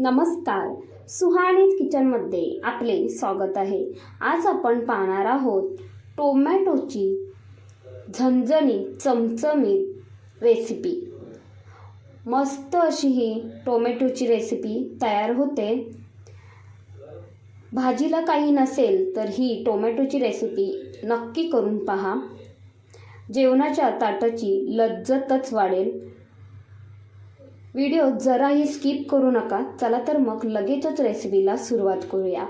नमस्कार. सुहाणीत किचनमध्ये आपले स्वागत आहे. आज आपण पाहणार आहोत टोमॅटोची झणझणीत चमचमीत रेसिपी मस्त अशी ही टोमॅटोची रेसिपी तयार होते. भाजीला काही नसेल तर ही टोमॅटोची रेसिपी नक्की करून पहा. जेवणाच्या ताटाची लज्जतच वाढेल. व्हिडिओ जराही स्किप करू नका. चला तर मग लगेचच रेसिपीला सुरुवात करूया.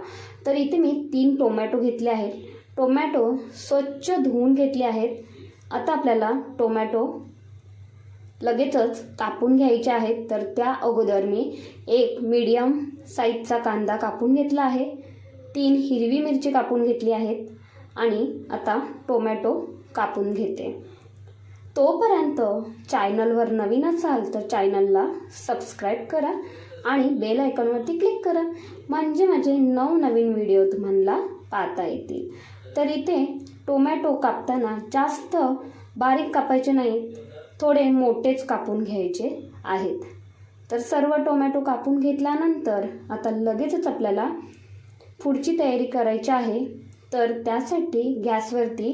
तर इथे मी तीन टोमॅटो घेतले आहेत. टोमॅटो स्वच्छ धुवून घेतले आहेत. आता आपल्याला टोमॅटो लगेचच कापून घ्यायचे आहेत. तर त्या अगोदर मी एक मीडियम साईजचा कांदा कापून घेतला आहे. तीन हिरवी मिरची कापून घेतली आहेत. आणि आता टोमॅटो कापून घेते. तोपर्यंत चॅनलवर नवीन असाल तर चॅनलला सबस्क्राईब करा आणि बेल आयकॉनवरती क्लिक करा. म्हणजे माझे नवनवीन व्हिडिओ तुम्हाला पाहता येतील. तर इथे टोमॅटो कापताना जास्त बारीक कापायचे नाहीत थोडे मोठेच कापून घ्यायचे आहेत. तर सर्व टोमॅटो कापून घेतल्यानंतर आता लगेचच आपल्याला पुढची तयारी करायची आहे. तर त्यासाठी गॅसवरती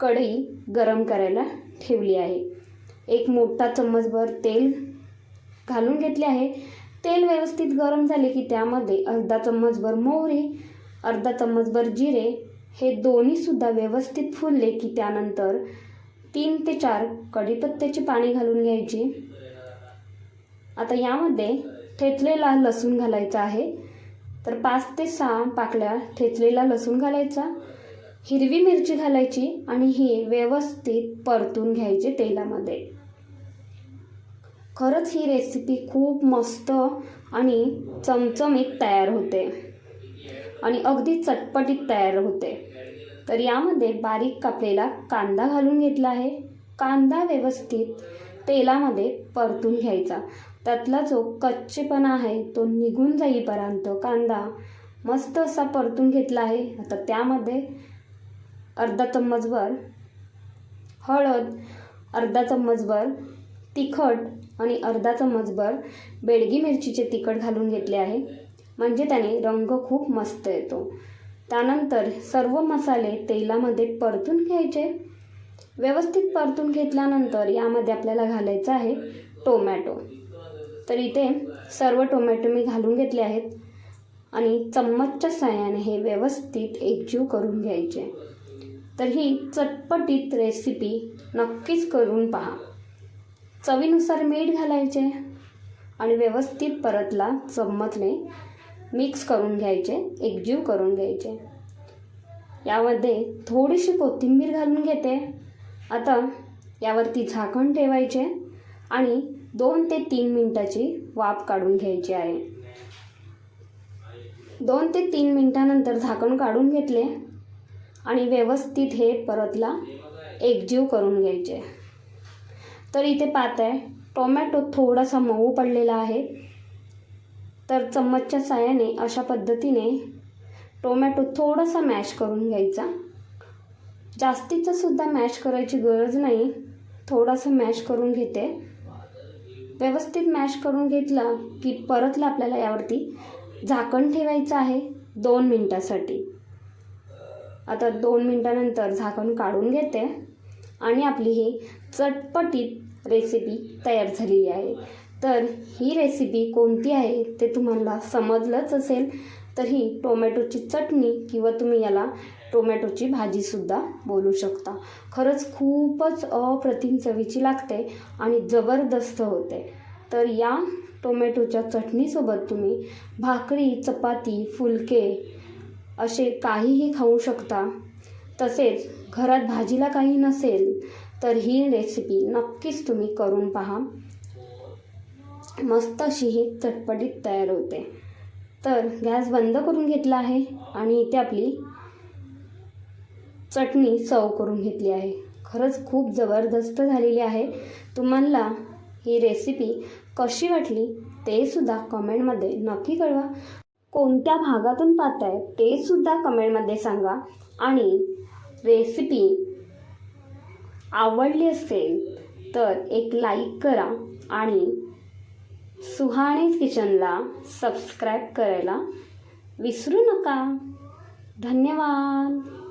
कढई गरम करायला ठेवली आहे. एक मोठा चम्मचभर तेल घालून घेतले आहे. तेल व्यवस्थित गरम झाले की त्यामध्ये अर्धा चम्मचभर मोहरी अर्धा चम्मचभर जिरे हे दोन्हीसुद्धा व्यवस्थित फुलले की त्यानंतर तीन ते चार कढीपत्त्याची पाणी घालून घ्यायची. आता यामध्ये ठेचलेला लसूण घालायचा आहे. तर पाच ते सहा पाकळ्या ठेचलेला लसूण घालायचा. हिरवी मिरची घालायची आणि ही व्यवस्थित परतून घ्यायची तेलामध्ये. खरंच ही रेसिपी खूप मस्त आणि चमचमीत तयार होते. आणि अगदी चटपटीत तयार होते. तर यामध्ये बारीक कापलेला कांदा घालून घेतला आहे. कांदा व्यवस्थित तेलामध्ये परतून घ्यायचा. त्यातला जो कच्चेपणा आहे तो निघून जाईपर्यंत कांदा मस्त असा परतून घेतला आहे. आता त्यामध्ये अर्धा चम्मचभर हळद अर्धा चम्मचभर तिखट आणि अर्धा चम्मचभर बेडगी मिरचीचे तिखट घालून घेतले आहे. म्हणजे त्याने रंग खूप मस्त येतो. त्यानंतर सर्व मसाले तेलामध्ये परतून घ्यायचे. व्यवस्थित परतून घेतल्यानंतर यामध्ये आपल्याला घालायचं आहे टोमॅटो. तर इथे सर्व टोमॅटो मी घालून घेतले आहेत आणि चम्मचच्या साह्याने हे व्यवस्थित एकजीव करून घ्यायचे. तर ही चटपटीत रेसिपी नक्कीच करून पहा. चवीनुसार मीठ घालायचे आणि व्यवस्थित परतला चम्मचने मिक्स करून घ्यायचे एकजीव करून घ्यायचे. यामध्ये थोडीशी कोथिंबीर घालून घेते. आता यावरती झाकण ठेवायचे आणि दोन ते तीन मिनटाची वाफ काढून घ्यायची आहे. दोन ते तीन मिनटानंतर झाकण काढून घेतले. आणि व्यवस्थित हे परतला एकजीव करून घ्यायचे. तर इथे पाहत आहे टोमॅटो थोडासा मऊ पडलेला आहे. तर चम्मचच्या साह्याने अशा पद्धतीने टोमॅटो थोडासा मॅश करून घ्यायचा. जास्तीचं सुद्धा मॅश करायची गरज नाही. थोडासा मॅश करून घेते. व्यवस्थित मॅश करून घेतला की परतला आपल्याला यावरती. झाकण ठेवायचं आहे दोन मिनटासाठी. आता दोन मिनटानंतर झाकण काढून घेते. आणि आपली ही चटपटीत रेसिपी तयार झालेली आहे. तर ही रेसिपी कोणती आहे ते तुम्हाला समजलंच असेल. तर ही टोमॅटोची चटणी किंवा तुम्ही याला टोमॅटोची भाजीसुद्धा बोलू शकता. खरंच खूपच अप्रतिम चवीची लागते आणि जबरदस्त होते. तर या टोमॅटोच्या चटणीसोबत तुम्ही भाकरी चपाती फुलके असे काहीही खाऊ शकता. तसेच घरात भाजीला काही नसेल तर ही रेसिपी नक्कीच तुम्ही करून पहा. मस्त अशी ही चटपटीत तयार होते. तर गॅस बंद करून घेतला आहे आणि इथे आपली चटणी सर्व करून घेतली आहे. खरंच खूप जबरदस्त झालेली आहे. तुम्हाला ही रेसिपी कशी वाटली ते सुद्धा कमेंटमध्ये नक्की कळवा. कोणत्या भागातून पाहताय ते सुद्धा कमेंटमध्ये सांगा. आणि रेसिपी आवडली असेल तर एक लाईक करा आणि सुहाणीज किचनला सबस्क्राईब करायला विसरू नका. धन्यवाद.